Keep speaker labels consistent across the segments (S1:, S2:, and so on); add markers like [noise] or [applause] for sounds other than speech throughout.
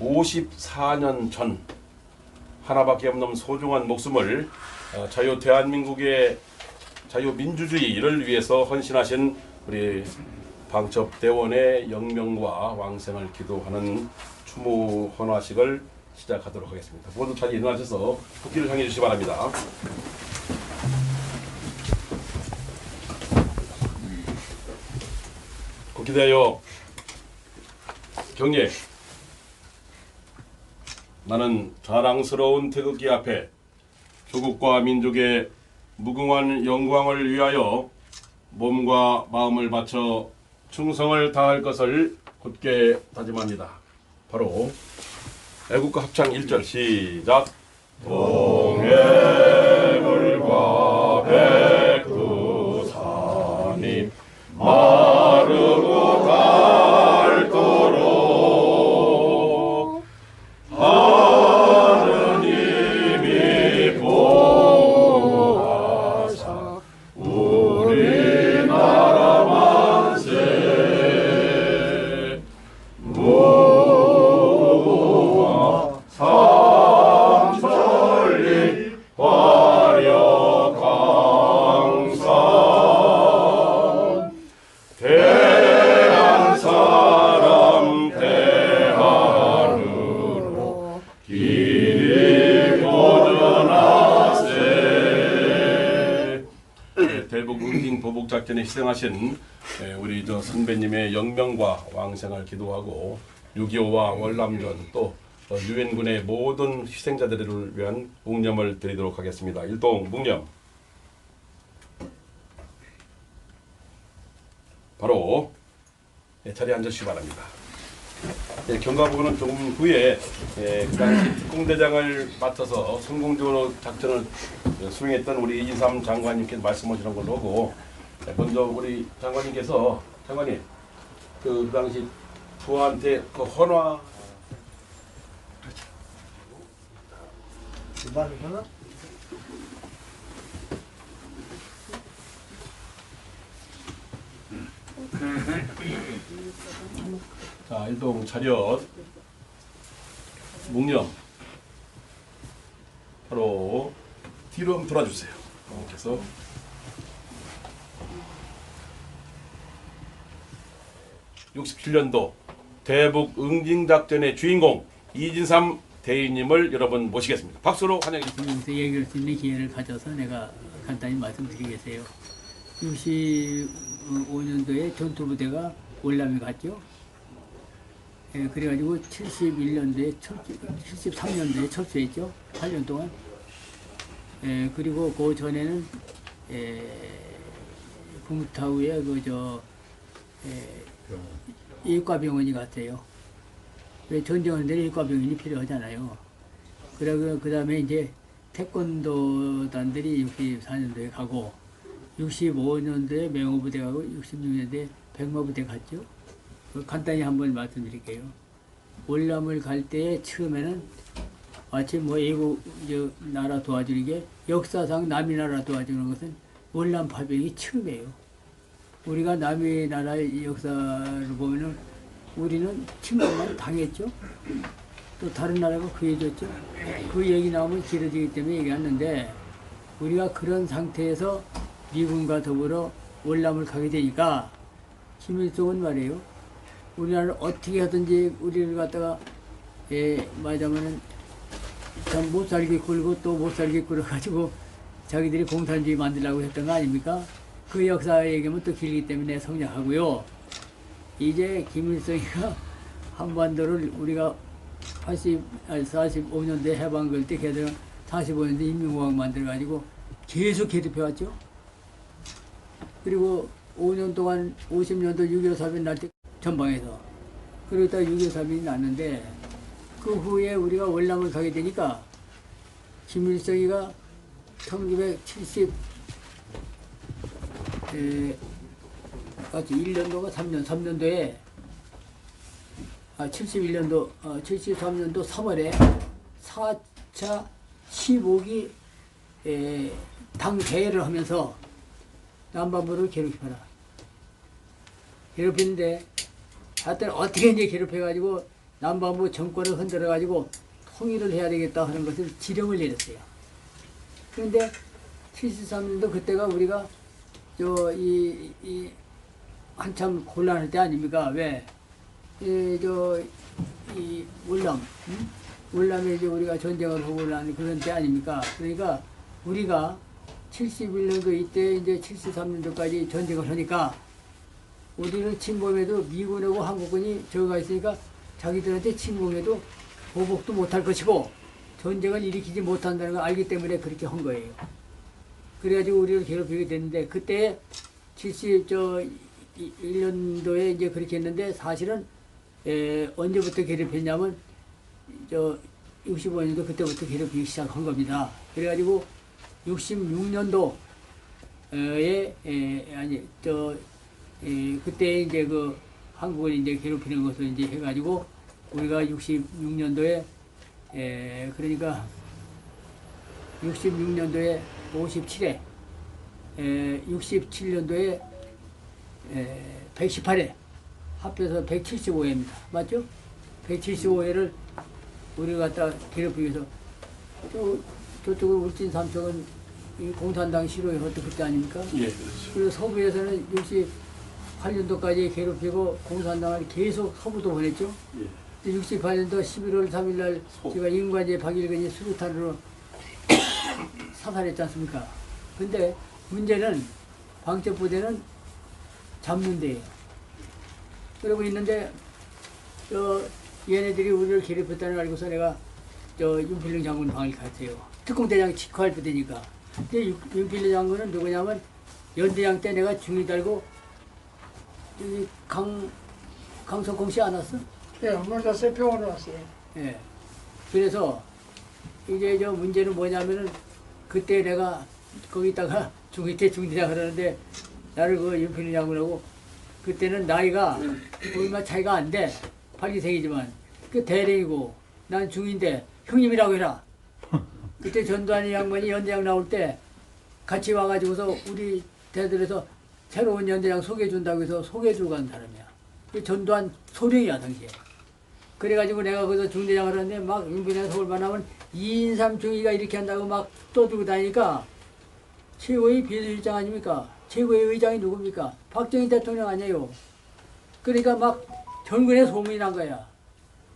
S1: 54년 전 하나밖에 없는 소중한 목숨을 어, 자유 대한민국의 자유민주주의를 위해서 헌신하신 우리 방첩대원의 영명과 왕생을 기도하는 추모 헌화식을 시작하도록 하겠습니다. 모두 자리 일어나셔서 국기를 향해 주시기 바랍니다. 국기대여 경례 나는 자랑스러운 태극기 앞에 조국과 민족의 무궁한 영광을 위하여 몸과 마음을 바쳐 충성을 다할 것을 굳게 다짐합니다. 바로 애국가 합창 1절 시작 동해물과 백 희생하신 예, 우리 저 선배님의 영명과 왕생을 기도하고 6.25와 월남전 또 어, 유엔군의 모든 희생자들을 위한 묵념을 드리도록 하겠습니다. 일동 묵념. 바로 예, 자리에 앉으시기 바랍니다. 예, 경가부는 조금 후에 예, 그 당시 특공대장을 맡아서 성공적으로 작전을 수행했던 우리 이삼 장관님께 말씀하시는 걸로 하고 예, 먼저 우리 장관님께서 장관님 그, 그 당시 부하한테 그 헌화? 자 일동 차렷 묵념 바로 뒤로 돌아주세요. 그래 (67년도) 대북 응징작전의 주인공 이진삼 대위님을 여러분 모시겠습니다. 박수로 환영해 주십시오.
S2: 그러면서 얘기할 수 있는 기회를 가져서 내가 간단히 말씀드리겠어요. 65년도에 전투부대가 월남에 갔죠. 예, 그래가지고 71년도에 철수, 73년도에 철수했죠. 8년 동안. 예, 그리고 그 전에는 예, kum타우에 그저 예, 일과병원이 갔어요. 왜 전쟁하는데 일과병원이 필요하잖아요. 그러고 그 다음에 이제 태권도단들이 64년도에 가고 65년도에 맹호부대 가고 66년도에 백마부대 갔죠. 그 간단히 한번 말씀드릴게요. 월남을 갈 때에 처음에는 마치 뭐 외국 저 나라 도와주는 게 역사상 남의 나라 도와주는 것은 월남 파병이 처음이에요. 우리가 남의 나라의 역사를 보면은 우리는 침공만 당했죠. 또 다른 나라가 구해줬죠. 그 얘기 나오면 길어지기 때문에 얘기하는데 우리가 그런 상태에서 미군과 더불어 월남을 가게 되니까 김일성은 말이에요. 우리나라를 어떻게 하든지 우리를 갖다가 예, 말하자면은 참 못 살게 굴고 또 못 살게 굴어가지고 자기들이 공산주의 만들려고 했던 거 아닙니까? 그 역사 얘기하면 또 길기 때문에 성장하고요. 이제 김일성이가 한반도를 우리가 80, 아니 45년대 해방 걸때 걔들은 45년대 인민공화국 만들어가지고 계속 괴롭혀왔죠. 그리고 5년 동안 50년도 6.15 사변 날 때 전방에서 그러다 6.15 사변이 났는데 그 후에 우리가 월남을 가게 되니까 김일성이가 1970 에, 같이 1년도가 3년, 3년도에 아 71년도, 어, 73년도 3월에 4차 15기 에, 당 대회를 하면서 남반부를 괴롭혀라. 괴롭히는데 하여튼 어떻게 이제 괴롭혀가지고 남반부 정권을 흔들어 가지고 통일을 해야 되겠다 하는 것을 지령을 내렸어요. 그런데 73년도 그때가 우리가 저 이 이 한참 곤란할 때 아닙니까? 왜? 이 저 이 월남, 응? 월남에 이제 우리가 전쟁을 하고 난 그런 때 아닙니까? 그러니까 우리가 71년도 이때 이제 73년도까지 전쟁을 하니까 우리는 침범해도 미군하고 한국군이 저가 있으니까 자기들한테 침공해도 보복도 못할 것이고 전쟁을 일으키지 못한다는 걸 알기 때문에 그렇게 한 거예요. 그래가지고 우리를 괴롭히게 됐는데 그때 70저 1년도에 이제 그렇게 했는데 사실은 에, 언제부터 괴롭혔냐면 저 65년도 그때부터 괴롭히기 시작한 겁니다. 그래가지고 66년도에 에, 아니 저 에, 그때 이제 그 한국을 이제 괴롭히는 것을 이제 해가지고 우리가 66년도에 에, 그러니까 66년도에 57회, 에, 67년도에 에, 118회, 합해서 175회입니다. 맞죠? 175회를 우리가 갖다 괴롭히기 위해서 저, 저쪽은 울진 삼척은 이 공산당 실효에 어떻게 그때 아닙니까?
S1: 예, 그렇죠.
S2: 그리고 서부에서는 68년도까지 괴롭히고 공산당을 계속 서부도 보냈죠.
S1: 예.
S2: 68년도 11월 3일 날
S1: 소.
S2: 제가 인관제 박일근이 수류탄으로 사살했지 않습니까? 근데 문제는 방첩부대는 잡문대예요. 그러고 있는데 저 얘네들이 우리를 괴롭혔다는 걸 알고서 내가 저 윤필령 장군 방을 갔어요. 특공대장 직화할 부대니까. 근데 윤- 윤필령 장군은 누구냐면 연대장 때 내가 중위 달고 여기 강 강석공 씨 안 왔어?
S3: 예, 먼저 세평으로 왔어요.
S2: 예. 그래서 이제 저 문제는 뭐냐면은 그때 내가 거기다가 중위 때 중대장 하려는데 나를 그 윤필 장군하고 그때는 나이가 얼마 차이가 안 돼. 82세이지만 그 대령이고 난 중인데 형님이라고 해라. 그때 전두환이 양반이 연대장 나올 때 같이 와가지고서 우리 대들에서 새로운 연대장 소개해 준다고 해서 소개해 주고 간 사람이야. 그 전두환 소령이야 당시에. 그래가지고 내가 거기서 중대장을 하는데 막 윤빈이가 서울 만나면 2인 3중이가 이렇게 한다고 막 떠들고 다니니까 최고의 비서실장 아닙니까? 최고의 의장이 누굽니까? 박정희 대통령 아니에요. 그러니까 막 전군에 소문이 난 거야.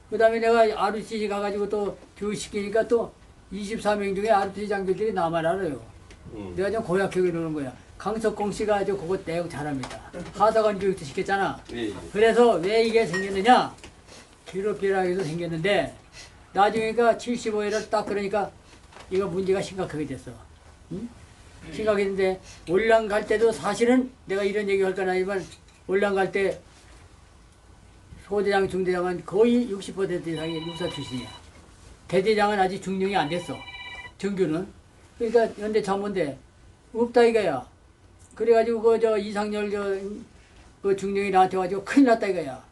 S2: 그 다음에 내가 ROTC 가가지고 또 교육시키니까 또 24명 중에 ROTC 장교들이 나만 알아요.
S1: 음.
S2: 내가 좀 고약하게 노는 거야. 강석공 씨가 아주 그거 내용 잘합니다. 하사관 교육도 시켰잖아.
S1: 예, 예.
S2: 그래서 왜 이게 생겼느냐? 해서 생겼는데 나중에가 75회를 딱 그러니까 이거 문제가 심각하게 됐어. 응? 심각했는데 올랑 갈 때도 사실은 내가 이런 얘기 할건 아니지만 올랑 갈 때 소대장, 중대장은 거의 60% 이상이 육사 출신이야. 대대장은 아직 중령이 안 됐어. 정규는. 그러니까 연대 참모인데 없다 이거야. 그래가지고 그 저 이상열 저그 중령이 나한테 와가지고 큰일 났다 이거야.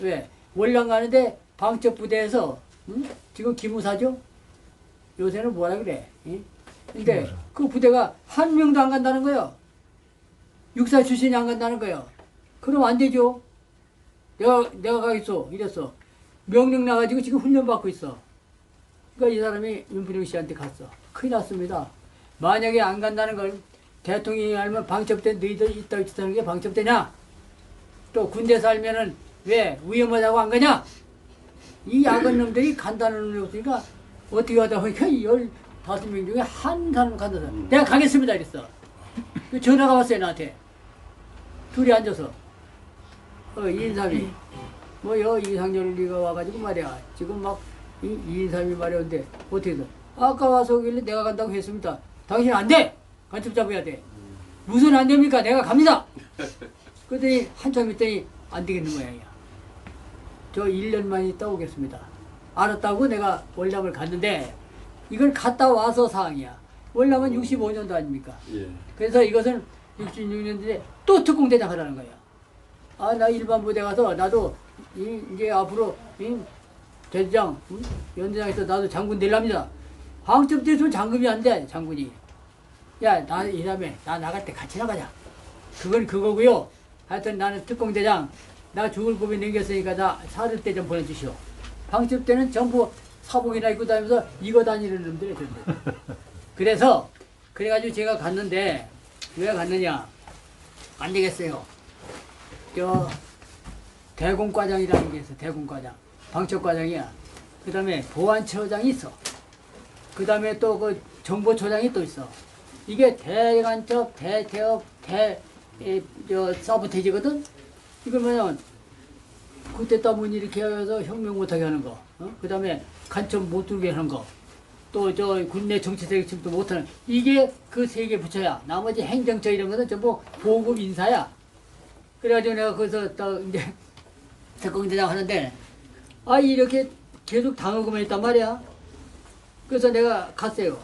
S2: 왜? 월남 가는데 방첩 부대에서 응? 지금 기무사죠? 요새는 뭐라 그래? 응? 근데 그 부대가 한 명도 안 간다는 거예요. 육사 출신이 안 간다는 거예요. 그럼 안 되죠. 내가 내가 가겠어 이랬어. 명령 나가지고 지금 훈련 받고 있어. 그러니까 이 사람이 윤필용 씨한테 갔어. 큰일 났습니다. 만약에 안 간다는 걸 대통령이 알면 방첩대 너희들 있다 있다 하는 게 방첩대냐? 또 군대 살면은 왜 위험하다고 안 가냐? 이 야근 놈들이 간다는 놈이 없으니까 어떻게 하다 보니까 이 열다섯 명 중에 한 사람 간다. 내가 가겠습니다 이랬어. 그 전화가 왔어요 나한테. 둘이 앉아서 어 이인삼이 뭐여 이상열이가 와가지고 말이야 지금 막 이, 이인삼이 말이었는데 어떻게 해서 아까 와서 오길래 내가 간다고 했습니다. 당신 안 돼. 간첩 잡아야 돼. 무슨 안 됩니까? 내가 갑니다. 그랬더니 한참 있더니 안 되겠는 모양이야. 저 1년만 있다 오겠습니다. 알았다고 내가 월남을 갔는데 이걸 갔다 와서 사항이야. 월남은 65년도 아닙니까?
S1: 예.
S2: 그래서 이것은 66년도에 또 특공대장 하라는 거야. 아, 나 일반 부대 가서 나도 이, 이제 앞으로 이 대장, 응? 연대장에서 나도 장군 될랍니다. 방첩대에서 장군이 안 돼, 장군이. 야, 나 이 다음에 나 나갈 때 같이 나가자. 그건 그거고요. 하여튼 나는 특공대장, 나 죽을 고비 넘겼으니까 나 사흘 때좀 보내주시오. 방첩 때는 전부 사복이나 입고 다니면서 이거 다니는 놈들이 전부. [laughs] 그래서 그래가지고 제가 갔는데 왜 갔느냐 안 되겠어요. 저 대공과장이라는 게 있어 대공과장 방첩과장이야. 그 다음에 보안처장이 있어. 그 다음에 또 그 정보처장이 또 있어. 이게 대간첩, 대태업, 대, 에, 저, 사보테지거든? 이거면, 그때 따문 이렇게 해서 혁명 못하게 하는 거. 어? 그 다음에 간첩 못 들게 하는 거. 또저 군내 정치색 침도 못하는. 이게 그 세개 붙여야. 나머지 행정처 이런 것은 전부 보급 인사야. 그래가지고 내가 거기서 딱 이제 특공대장 하는데, 아, 이렇게 계속 당하고만 있단 말이야. 그래서 내가 갔어요.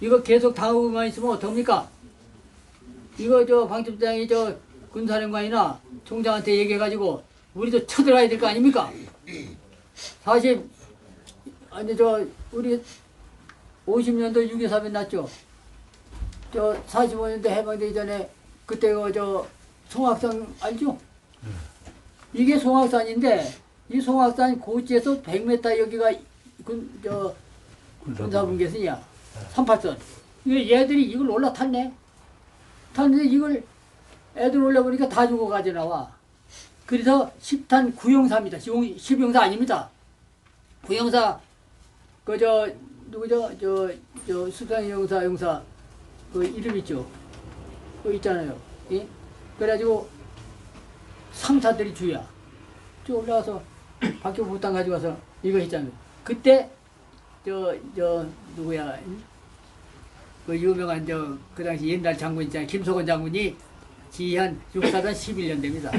S2: 이거 계속 당하고만 있으면 어떡합니까? 이거 저 방첩장이 저 군사령관이나 총장한테 얘기해가지고 우리도 쳐들어야 될 거 아닙니까? 사실 아니 저 우리 50년도 6.24 사변 났죠. 저 45년도 해방되기 전에 그때 그저 송악산 알죠? 이게 송악산인데 이 송악산 고지에서 100m 여기가 군 저 군사분계선이야. 38선. 이게 얘들이 이걸 올라탔네. 탔는데 이걸 애들 올려보니까 다 죽어가지고 나와. 그래서 10탄 구형사입니다. 10형사 아닙니다. 구형사, 그, 저, 누구죠? 저, 저, 수상 형사, 형사, 그 이름 있죠? 그 있잖아요. 예? 그래가지고 상사들이 주야. 쭉 올라와서 [clears throat] 박교 부당 가지고 와서 이거 했잖아요. 그때 저, 저, 누구야, 응? 그 유명한 저, 그 당시 옛날 장군 있잖아요. 김석원 장군이 지휘한 육사단 11년 됩니다.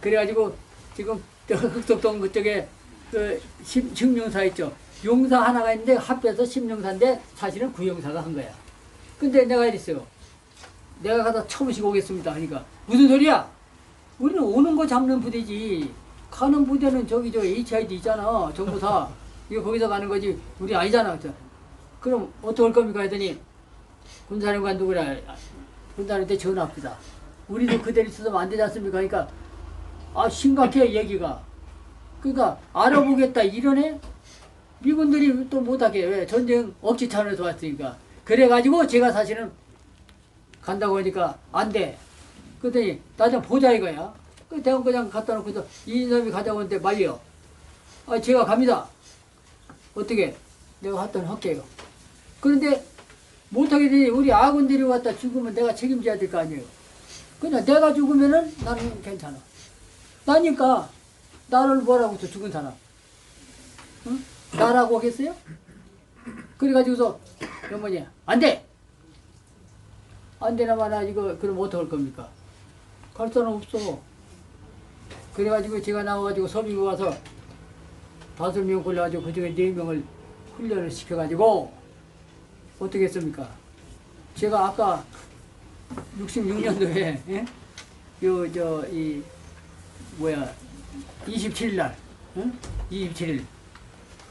S2: 그래가지고 지금 저 흑석동 그쪽에 그 십- 식명사 있죠. 용사 하나가 있는데 합해서 십명사인데 사실은 구용사가 한 거야. 근데 내가 이랬어요. 내가 가서 처음 시고 오겠습니다. 하니까 무슨 소리야? 우리는 오는 거 잡는 부대지. 가는 부대는 저기 저 HID 있잖아. 정부사. 이거 거기서 가는 거지. 우리 아니잖아. 그럼 어떡할 겁니까? 했더니 군사령관 누구라 군사한테 전화합니다. 우리도 그대로 있어서면 안 되지 않습니까? 그러니까 아 심각해 얘기가. 그러니까 알아보겠다 이러네. 미군들이 또 못하게 왜 전쟁 억지 차원에서 왔으니까. 그래가지고 제가 사실은 간다고 하니까 안 돼. 그랬더니 나좀 보자 이거야. 그 대원과장 갖다 놓고서 이인삼이 가자고 하는데 말려. 아 제가 갑니다. 어떻게? 내가 갔더니 할게요. 그런데 못하게 되니 우리 아군들이 왔다 죽으면 내가 책임져야 될 거 아니에요. 그냥 내가 죽으면은 나는 괜찮아. 나니까 나를 뭐라고 또 죽은 사람. 응? 나라고 하겠어요? 그래가지고서 어머니 안 돼. 안 되나 마나 이거 그럼 어떡할 겁니까? 갈 사람 없어. 그래가지고 제가 나와가지고 서빙고 와서 다섯 명 골라가지고 그 중에 네 명을 훈련을 시켜가지고 어떻게 했습니까? 제가 아까 66년도에 예? 요저 이 뭐야 27일 날 응? 27일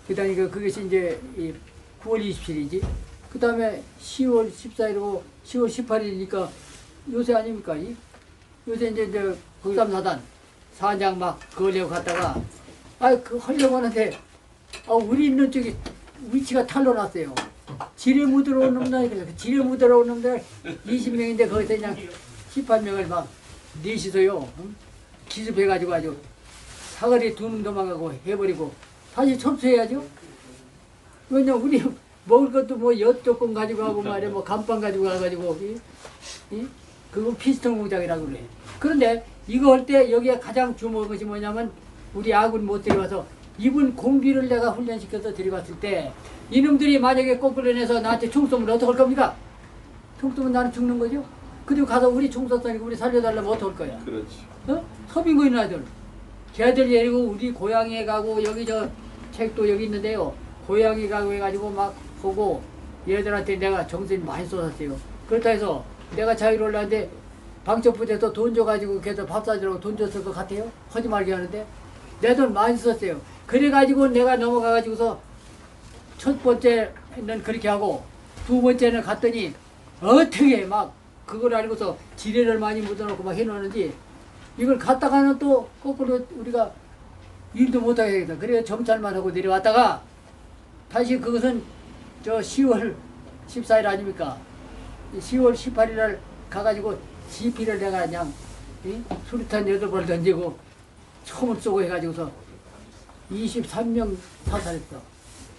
S2: 그다음에 그 그것이 이제 이 9월 27일이지 그 다음에 10월 14일이고 10월 18일이니까 요새 아닙니까? 이? 요새 이제 저 국삼사단 사장 막 그으려고 갔다가 아그 하려고 하는데 아 우리 있는 쪽이 위치가 탈로 났어요. 지뢰 묻으러 온 놈들, 그래서 지뢰 묻으러 온 놈들 20명인데 거기서 그냥 18명을 막 넷이서요. 응? 기습해가지고 아주 사거리 두놈 도망가고 해버리고 다시 철수해야죠. 왜냐 우리 먹을 것도 뭐 엿 조금 가지고 가고 말이야 뭐 감빵 가지고 가가지고 이, 이? 그거 피스톤 공장이라고 그래. 그런데 이거 할 때 여기에 가장 주목한 것이 뭐냐면 우리 아군 못 들여와서 이분 공비를 내가 훈련시켜서 들여왔을 때 이놈들이 만약에 거꾸로 내서 나한테 총 쏘면 어떡할 겁니까? 총 쏘면 나는 죽는 거죠? 그리고 가서 우리 총 쐈으니까 우리 살려달라면 어떡할 거야?
S1: 그렇지.
S2: 어? 서빙고인 아들. 걔들 데리고 우리 고향에 가고 여기 저 책도 여기 있는데요. 고향에 가고 해가지고 막 보고 얘들한테 내가 정신 많이 쏟았어요. 그렇다 해서 내가 자유를 올라는데 방첩부대에서 돈 줘가지고 걔들 밥 사주라고 돈 줬을 것 같아요? 하지 말게 하는데 내 돈 많이 썼어요. 그래가지고 내가 넘어가가지고서 첫 번째는 그렇게 하고 두 번째는 갔더니 어떻게 막 그걸 알고서 지뢰를 많이 묻어놓고 막 해놓는지 이걸 갔다가는 또 거꾸로 우리가 일도 못하게 되겠다. 그래 점찰만 하고 내려왔다가 다시 그것은 저 10월 14일 아닙니까? 10월 18일 날 가가지고 지피를 내가 그냥 이? 수류탄 여덟 발 던지고 총을 쏘고 해가지고서 23명 사살했어.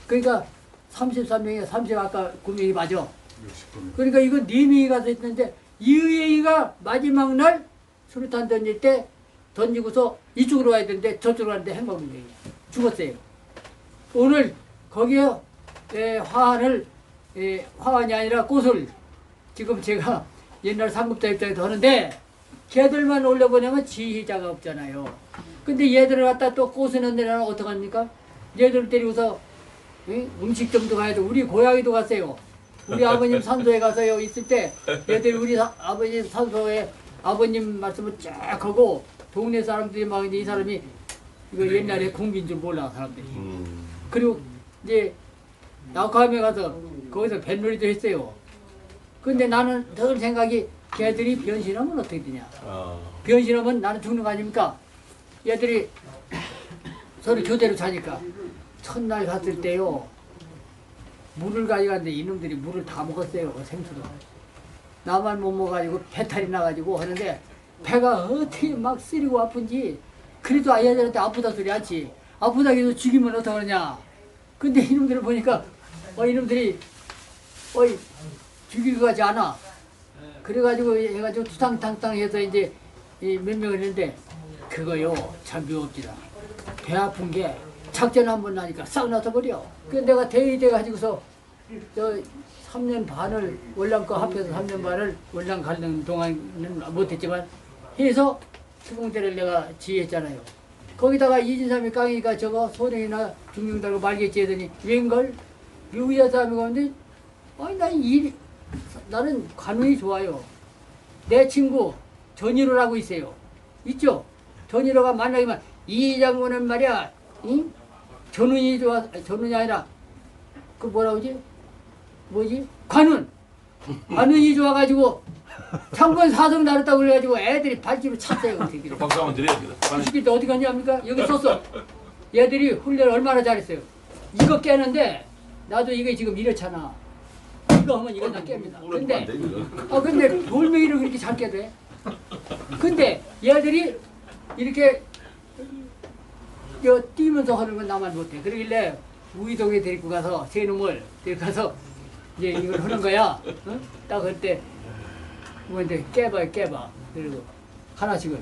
S2: 그러니까 33명에 30 아까 9명이 맞아. 그러니까 이거 네 명이 가서 했는데 이의가 마지막 날 수류탄 던질 때 던지고서 이쪽으로 와야 되는데 저쪽으로 가는데 행방불명 죽었어요. 오늘 거기에 에, 화환을 에, 화환이 아니라 꽃을 지금 제가 옛날 상급자 입장에서 하는데 걔들만 올려보내면 지휘자가 없잖아요. 근데 얘들을 갖다 또 꽃을 넣는 어떡합니까? 얘들 데리고서 응? 음식점도 가야 돼. 우리 고향에도 갔어요. 우리 아버님 산소에 가서요 있을 때 얘들이 우리 사- 아버님 산소에 아버님 말씀을 쫙 하고 동네 사람들이 막 이제 이 사람이 이거 옛날에 공기인 줄 몰라 사람들이.
S1: 음.
S2: 그리고 이제 낙화암에 가서 거기서 뱃놀이도 했어요. 근데 나는 늘 생각이 걔들이 변신하면 어떻게 되냐.
S1: 아.
S2: 변신하면 나는 죽는 거 아닙니까? 얘들이 서로 교대로 자니까 첫날 갔을 때요 물을 가져갔는데 이놈들이 물을 다 먹었어요 생수로 나만 못 먹어가지고 배탈이 나가지고 하는데 배가 어떻게 막 쓰리고 아픈지 그래도 아이들한테 아프다 소리 않지 아프다 해도 죽이면 어떡하느냐 근데 이놈들을 보니까 어 이놈들이 어이 죽일 것 같지 않아 그래가지고 해가지고 투탕탕탕 해서 이제 이몇 명을 했는데 그거요 참 묘합니다. 배 아픈 게 작전 한 번 나니까 싹 나서버려. 그 내가 대의돼 가지고서 저 3년 반을 월남 거 합해서 3년 반을 월남 가는 동안은 못했지만 해서 수공대를 내가 지휘했잖아요. 거기다가 이진삼이 깡이니까 저거 소령이나 중령달고 말겠지 하더니 웬걸 유의자 사람이 가는데 아니 난 일, 나는 관운이 좋아요. 내 친구 전일호라고 있어요. 있죠? 전일호가 만나기만 이 장군은 말이야, 응? 전운이 좋아, 전운이 아니라 그 뭐라 그러지? 뭐지? 관운. 관운이 좋아가지고 장군 사성 나눴다고 그래가지고 애들이 발집을 찼어요. 그.
S1: 박수 한번 드려야.
S2: 이 새끼들 어디 갔냐 합니까? 여기 썼어. 얘들이 훈련을 얼마나 잘했어요. 이거 깨는데 나도 이게 지금 이렇잖아. 이거 하면 이거 다 깹니다. 근데 아 근데 돌멩이를 그렇게 잘 깨대. 근데 얘들이 이렇게 저 뛰면서 하는 건 나만 못해. 그러길래 우이동에 데리고 가서 세 놈을 데리고 가서 이제 이걸 하는 거야. 어? 딱 그때 뭐 이제 깨봐 깨봐. 그리고 하나씩을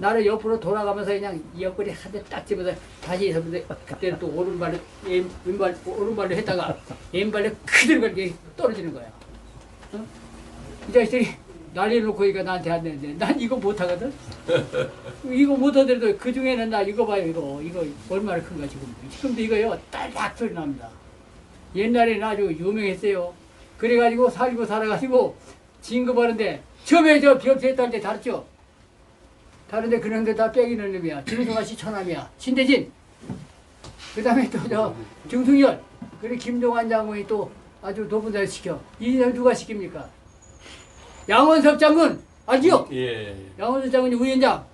S2: 나를 옆으로 돌아가면서 그냥 옆구리 한 대 딱 집어서 다시 했는데 그때는 또 오른발로 왼- 왼발 오른발로 했다가 왼발로 그대로 그렇게 떨어지는 거야. 어? 이 자식들이 난리 놓고 이거 나한테 안 되는데 난 이거 못하거든. 이거 못하더라도 그 중에는 나 이거 봐요 이거 이거 얼마나 큰가 지금 지금도 이거요 딸딱 소리 납니다. 옛날에는 아주 유명했어요. 그래가지고 살고 살아가지고 진급하는데 처음에 저 비업체 했다는 데 다르죠. 다른데 그런데 다 빼기는 놈이야. 김승환 씨 처남이야. 신대진. 그 다음에 또 저 정승열. 그리고 김종환 장군이 또 아주 도분자를 시켜. 이인을 누가 시킵니까? 양원섭 장군 알지요?
S1: 예.
S2: 양원섭 장군이 위원장.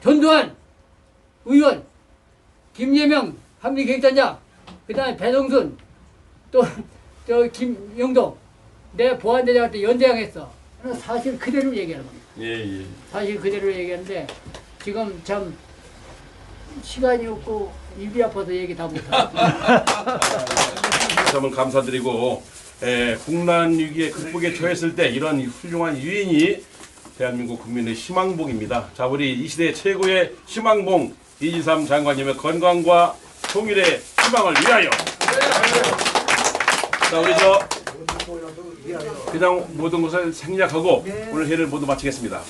S2: 전두환 의원. 김예명 한미계획단장. 그 다음에 배동순. 또 저 김영동. 내 보안대장한테 연대항했어. 사실 그대로 얘기하는 겁니다.
S1: 예, 예.
S2: 사실 그대로 얘기하는데 지금 참 시간이 없고 입이 아파서 얘기 다 못하고
S1: 다시 한번 감사드리고 에, 국난 위기에 극복에 처했을 때 이런 훌륭한 유인이 대한민국 국민의 희망봉입니다. 자, 우리 이 시대 최고의 희망봉 이지삼 장관님의 건강과 통일의 희망을 위하여. 자, 우리 저 그냥 모든 것을 생략하고 오늘 회를 모두 마치겠습니다.